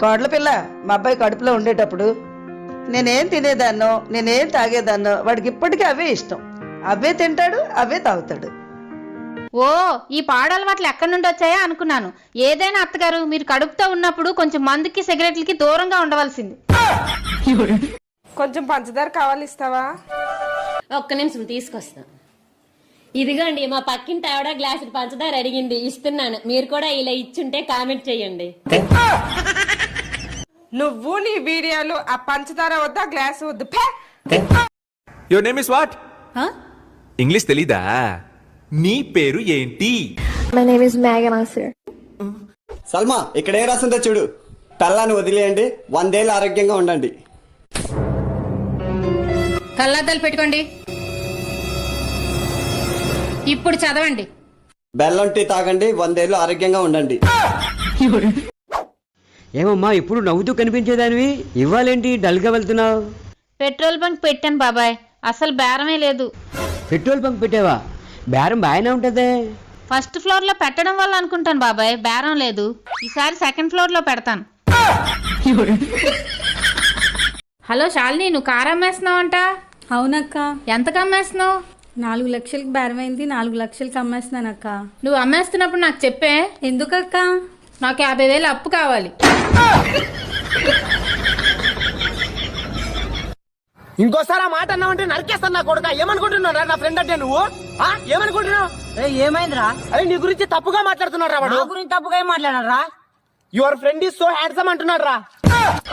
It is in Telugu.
కోడల పిల్ల మా అబ్బాయి కడుపులో ఉండేటప్పుడు నేనేం తినేదాన్నో నేనేం తాగేదాన్నో వాడికి ఇప్పటికీ అవే ఇష్టం. అవే తింటాడు అవే తాగుతాడు. ఓ ఈ పాడలవాట్లు ఎక్కడి నుండి వచ్చాయా అనుకున్నాను. ఏదైనా అత్తగారు మీరు కడుపుతో ఉన్నప్పుడు కొంచెం మందుకి సిగరెట్లకి దూరంగా ఉండవలసింది. కొంచెం పంచదార కావాలి ఇస్తావా? ఒక్క నిమిషం తీసుకొస్తా. ఇదిగోండి మా పక్కింటి ఆవిడ గ్లాసు పంచదార అడిగింది. ఇస్తున్నాను. మీరు కూడా ఇలా ఇచ్చుంటే కామెంట్ చేయండి. నువ్వు నీ వీడియోలు ఆ పంచదార వద్దా గ్లాస్ వద్దు! Your name is what English తెలీదా? నీ పేరు ఏంటి? My name is Megan Nasir. Salma ఇక్కడ ఏ రాసిందో చూడు. పెళ్ళాన్ని వదిలేయండి. వందేళ్ళు ఆరోగ్యంగా ఉండండి. కళ్ళద్దాలు పెట్టుకోండి. ఇప్పుడు చదవండి. బెల్లం టీ తాగండి. వందేళ్ళు ఆరోగ్యంగా ఉండండి. ఏమమ్మా ఇప్పుడు నవ్వుతూ కనిపించేదానివి? ఇవ్వాలేంటి? డల్గా వెళ్తున్నావు. పెట్రోల్ బంక్ పెట్టాను బాబాయ్. అసలు బేరమే లేదు. పెట్రోల్ బంక్ పెట్టావా? బేరం బాగానే ఉంటదే. ఫస్ట్ ఫ్లోర్లో పెట్టడం వల్ల అనుకుంటాను బాబాయ్. బేరం లేదు. ఈసారి సెకండ్ ఫ్లోర్లో పెడతాను. హలో శాలిని నువ్వు కారు అమ్మేస్తున్నావు అంట? అవునక్క. ఎంతకు అమ్మేస్తున్నావు? నాలుగు లక్షలకి బేరమైంది నాలుగు లక్షలకి అమ్మేస్తున్నానక్క. నువ్వు అమ్మేస్తున్నప్పుడు నాకు చెప్పే. ఎందుకక్క? నాకు యాభై వేలు అప్పు కావాలి. ఇంకోసారి ఆ మాట అన్నావంటే నరికేస్తాను నా కొడుక. ఏమనుకుంటున్నారా నా ఫ్రెండ్ అంటే నువ్వు? ఆ? ఏమనుకుంటున్నావు? ఏమైందిరా? అరే నీ గురించి తప్పుగా మాట్లాడుతున్నారా వాడు. గురించి తప్పుగా ఏం మాట్లాడారా? Your friend is so handsome అంటున్నాడు రా.